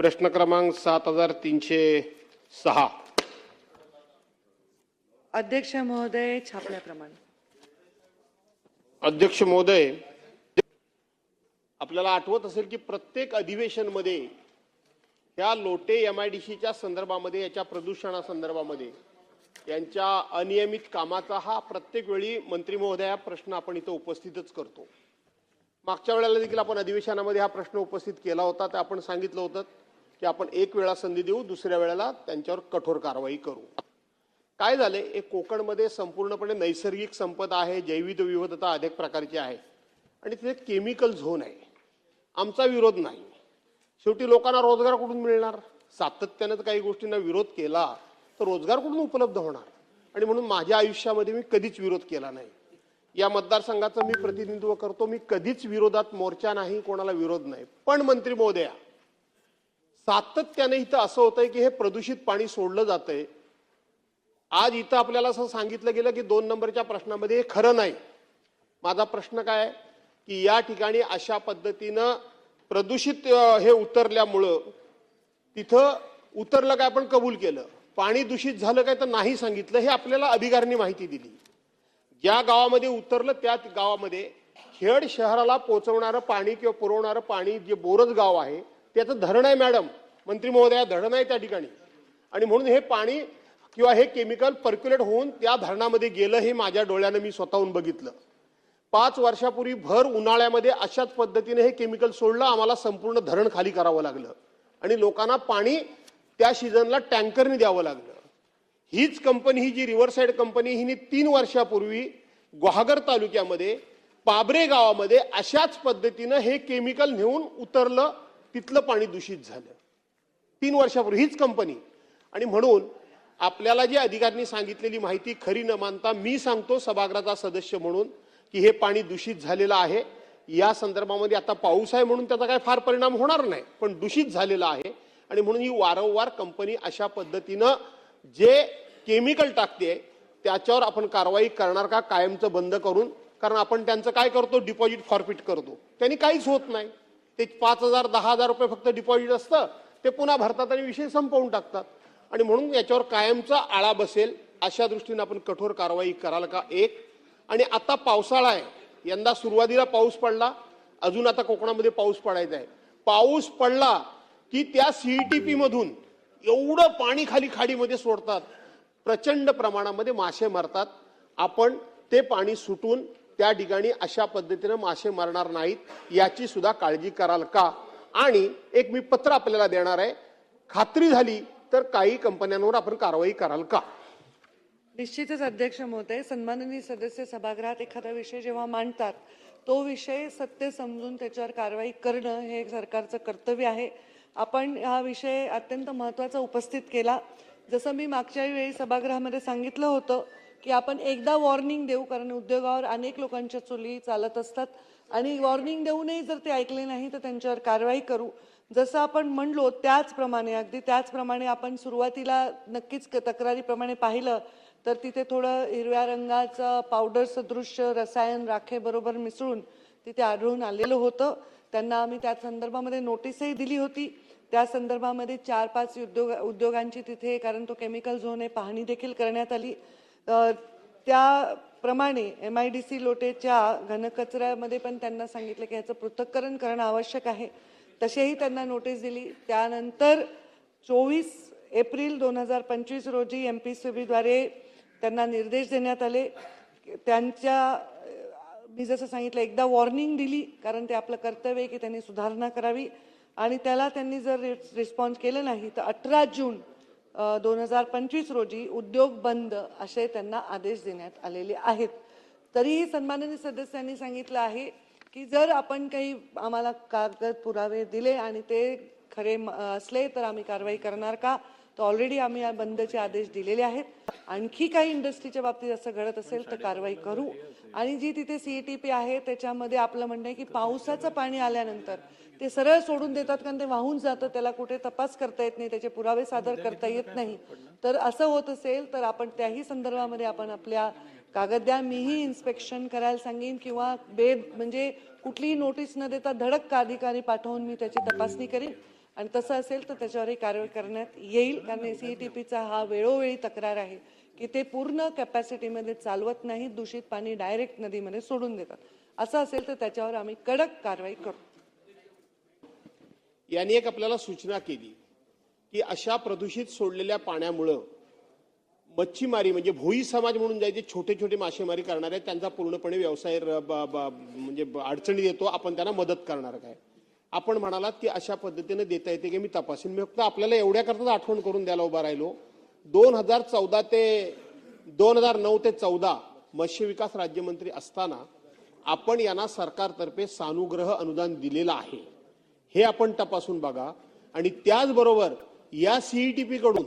प्रश्न क्रमांक सात हजार तीनशे सहा. अध्यक्ष महोदय छापल्याप्रमाणे. अध्यक्ष महोदय आपल्याला आठवत असेल की प्रत्येक अधिवेशनमध्ये या लोटे एम आय डी सीच्या संदर्भामध्ये याच्या प्रदूषणासंदर्भामध्ये यांच्या अनियमित कामाचा हा प्रत्येक वेळी मंत्री महोदय हा प्रश्न आपण इथं उपस्थितच करतो. मागच्या वेळेला देखील आपण अधिवेशनामध्ये हा प्रश्न उपस्थित केला होता तर आपण सांगितलं होतं की आपण एक वेळा संधी देऊ दुसऱ्या वेळेला त्यांच्यावर कठोर कारवाई करू. काय झाले? एक कोकणमध्ये संपूर्णपणे नैसर्गिक संपदा आहे जैविक विविधता अनेक प्रकारची आहे. आणि तिथे केमिकल झोन आहे. आमचा विरोध नाही. शेवटी लोकांना रोजगार कुठून मिळणार? सातत्यानं तर काही गोष्टींना विरोध केला तर रोजगार कुठून उपलब्ध होणार? आणि म्हणून माझ्या आयुष्यामध्ये मी कधीच विरोध केला नाही. या मतदारसंघाचं मी प्रतिनिधित्व करतो. मी कधीच विरोधात मोर्चा नाही कोणाला विरोध नाही. पण मंत्री महोदया सातत्याने इथं असं होतंय की हे प्रदूषित पाणी सोडलं जातंय. आज इथं आपल्याला असं सांगितलं गेलं की दोन नंबरच्या प्रश्नामध्ये हे खरं नाही. माझा प्रश्न काय की या ठिकाणी अशा पद्धतीनं प्रदूषित हे उतरल्यामुळं तिथं उतरलं काय आपण कबूल केलं? पाणी दूषित झालं काय तर नाही सांगितलं हे आपल्याला अधिकाऱ्यांनी माहिती दिली. ज्या गावामध्ये उतरलं त्या गावामध्ये खेड शहराला पोचवणारं पाणी किंवा पुरवणारं पाणी जे बोरज गाव आहे त्याचं धरण आहे मॅडम. मंत्री महोदया धरण आहे त्या ठिकाणी. आणि म्हणून हे पाणी किंवा हे केमिकल पर्क्युलेट होऊन त्या धरणामध्ये गेलं हे माझ्या डोळ्यानं मी स्वतःहून बघितलं. पाच वर्षापूर्वी भर उन्हाळ्यामध्ये अशाच पद्धतीने हे केमिकल सोडलं आम्हाला संपूर्ण धरण खाली करावं लागलं. आणि लोकांना पाणी त्या सीझनला टँकरने द्यावं लागलं. हीच कंपनी ही जी रिव्हरसाईड कंपनी हिने तीन वर्षापूर्वी गुहागर तालुक्यामध्ये पाबरे गावामध्ये अशाच पद्धतीनं हे केमिकल नेऊन उतरलं तिथलं पाणी दूषित झालं. तीन वर्षापूर्वी हीच कंपनी आणि म्हणून आपल्याला जे अधिकाऱ्यांनी सांगितलेली माहिती खरी न मानता मी सांगतो सभागृहाचा सदस्य म्हणून की हे पाणी दूषित झालेलं आहे. या संदर्भामध्ये आता पाऊस आहे म्हणून त्याचा काय फार परिणाम होणार नाही पण दूषित झालेला आहे. आणि म्हणून ही वारंवार कंपनी अशा पद्धतीनं जे केमिकल टाकते त्याच्यावर आपण कारवाई करणार का कायमचं बंद करून कारण आपण त्यांचं काय करतो डिपॉझिट फॉरफिट करतो. त्यांनी काहीच होत नाही. ते पाच हजार दहा हजार रुपये फक्त डिपॉझिट असतं ते पुन्हा भरतात आणि विषय संपवून टाकतात. आणि म्हणून याच्यावर कायमचा आळा बसेल अशा दृष्टीने आपण कठोर कारवाई कराल का? एक. आणि आता पावसाळा आहे. यंदा सुरुवातीला पाऊस पडला अजून आता कोकणामध्ये पाऊस पडायचा आहे. पाऊस पडला की त्या सीईटीपी मधून एवढं पाणी खाली खाडीमध्ये सोडतात. प्रचंड प्रमाणामध्ये मासे मरतात. आपण ते पाणी सुटून त्या ठिकाणी अशा पद्धतीनं मासे मरणार नाहीत याची सुद्धा काळजी कराल का? आणि एक मी पत्र आपल्याला देणार आहे. खात्री झाली तर काही कंपन्यांवर आपण कारवाई कराल का? निश्चितच अध्यक्ष महोदय सन्माननीय सदस्य सभागृहात एखादा विषय जेव्हा मांडतात तो विषय सत्य समजून त्याच्यावर कारवाई करणं हे सरकारचं कर्तव्य आहे. आपण हा विषय अत्यंत महत्त्वाचा उपस्थित केला. जसं मी मागच्या वेळी सभागृहामध्ये सांगितलं होतं की आपण एकदा वॉर्निंग देऊ कारण उद्योगावर अनेक लोकांच्या चुली चालत असतात. आणि वॉर्निंग देऊनही जर ते ऐकले नाही तर त्यांच्यावर कारवाई करू. जसं आपण म्हणलो त्याचप्रमाणे अगदी त्याचप्रमाणे आपण सुरुवातीला नक्कीच क- तक्रारीप्रमाणे पाहिलं तर तिथे थोडं हिरव्या रंगाचं पावडर सदृश्य रसायन राखेबरोबर मिसळून तिथे आढळून आलेलं होतं. त्यांना आम्ही त्या संदर्भामध्ये नोटीसही दिली होती. त्या संदर्भामध्ये चार पाच उद्योग उद्योगांची तिथे कारण तो केमिकल झोन आहे पाहणी देखील करण्यात आली. त्याप्रमाणे एम आय डी सी लोटेच्या घनकचऱ्यामध्ये पण त्यांना सांगितलं की ह्याचं पृथक्करण करणं आवश्यक आहे. तसेही त्यांना नोटीस दिली. त्यानंतर चोवीस एप्रिल दोन हजार पंचवीस रोजी एम पी सी बीद्वारे त्यांना निर्देश देण्यात आले. त्यांच्या मी जसं सांगितलं एकदा वॉर्निंग दिली कारण ते आपलं कर्तव्य आहे की त्यांनी सुधारणा करावी. आणि त्याला त्यांनी जर रिस्पॉन्स केलं नाही तर अठरा जून दोन हजार पंचवीस रोजी उद्योग बंद असे त्यांना आदेश देण्यात आलेले आहेत. तरीही सन्माननीय सदस्यांनी सांगितलं आहे की जर आपण काही आम्हाला कागद पुरावे दिले आणि ते खरे म- असले तर आम्ही कारवाई करणार का? तर ऑलरेडी आम्ही या बंदचे आदेश दिलेले आहेत. आणखी काही इंडस्ट्रीच्या बाबतीत असं घडत असेल तर कारवाई करू. आणि जी तिथे सीईटीपी आहे त्याच्यामध्ये आपलं म्हणणं आहे की पावसाचं पाणी आल्यानंतर ते सरळ सोडून देतात कारण ते वाहून जातं त्याला कुठे तपास करता येत नाही त्याचे पुरावे सादर करता येत नाही. तर असं होत असेल तर आपण त्याही संदर्भामध्ये आपण आपल्या कागद द्या मीही इन्स्पेक्शन करायला सांगेन किंवा बेद म्हणजे कुठलीही नोटीस न देता धडक अधिकारी पाठवून मी त्याची तपासणी करेन. आणि तसं असेल तर त्याच्यावरही कारवाई करण्यात येईल कारण सीईटीपीचा हा वेळोवेळी तक्रार आहे की ते पूर्ण कॅपॅसिटीमध्ये चालवत नाही दूषित पाणी डायरेक्ट नदीमध्ये सोडून देतात. असं असेल तर त्याच्यावर आम्ही कडक कारवाई करू. यांनी एक आपल्याला सूचना केली की अशा प्रदूषित सोडलेल्या पाण्यामुळं मच्छीमारी म्हणजे भोई समाज म्हणून जे छोटे छोटे मासेमारी करणारे आहेत, त्यांचा पूर्णपणे व्यवसाय म्हणजे ब- अडचणीत येतो आपण त्यांना मदत करणार काय? आपण म्हणालात की अशा पद्धतीने देता येते की मी तपासीन. मी फक्त आपल्याला एवढ्या करताच आठवण करून द्यायला उभा राहिलो. दोन हजार चौदा ते दोन हजार नऊ ते चौदा मत्स्य विकास राज्यमंत्री असताना आपण यांना सरकारतर्फे सानुग्रह अनुदान दिलेलं आहे. हे आपण तपासून बघा. आणि त्याचबरोबर या सीईटीपी कडून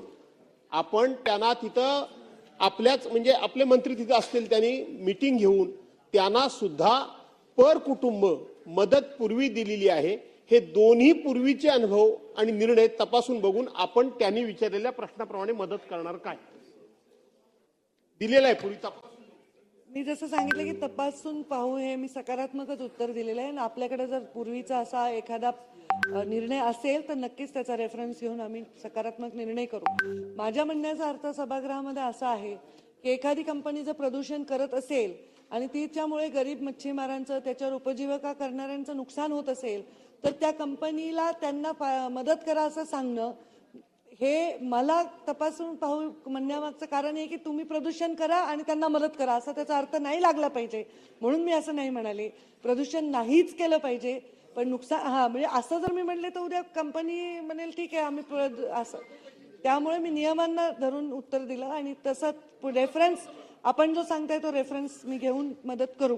आपण त्यांना तिथं आपल्याच म्हणजे आपले मंत्री तिथं असतील त्यांनी मिटिंग घेऊन त्यांना सुद्धा पर कुटुंब मदत पूर्वी दिलेली आहे. हे दोन्ही पूर्वीचे अनुभव आणि निर्णय तपासून बघून आपण त्यांनी विचारलेल्या प्रश्नाप्रमाणे मदत करणार काय? दिलेलं आहे पूर्वी तपास मी जसं सांगितलं की तपासून पाहू हे मी सकारात्मकच उत्तर दिलेलं आहे. आणि आपल्याकडे जर पूर्वीचा असा एखादा निर्णय असेल तर नक्कीच त्याचा रेफरन्स घेऊन आम्ही सकारात्मक निर्णय करू. माझ्या म्हणण्याचा अर्थ सभागृहामध्ये असा आहे की एखादी कंपनी जर प्रदूषण करत असेल आणि तिच्यामुळे गरीब मच्छीमारांचं त्याच्यावर उपजीविका करणाऱ्यांचं नुकसान होत असेल तर त्या कंपनीला त्यांना पा- मदत करा असं सांगणं हे मला तपासून पाहू म्हणण्यामागचं कारण आहे की तुम्ही प्रदूषण करा आणि त्यांना मदत करा असा त्याचा अर्थ नाही लागला पाहिजे. म्हणून मी असं नाही म्हणाले. प्रदूषण नाहीच केलं पाहिजे पण नुकसान हा म्हणजे असं जर मी म्हणले तर उद्या कंपनी म्हणेल ठीक आहे आम्ही असं. त्यामुळे मी नियमांना धरून उत्तर दिलं आणि तसं रेफरन्स आपण जो सांगताय तो रेफरन्स मी घेऊन मदत करू.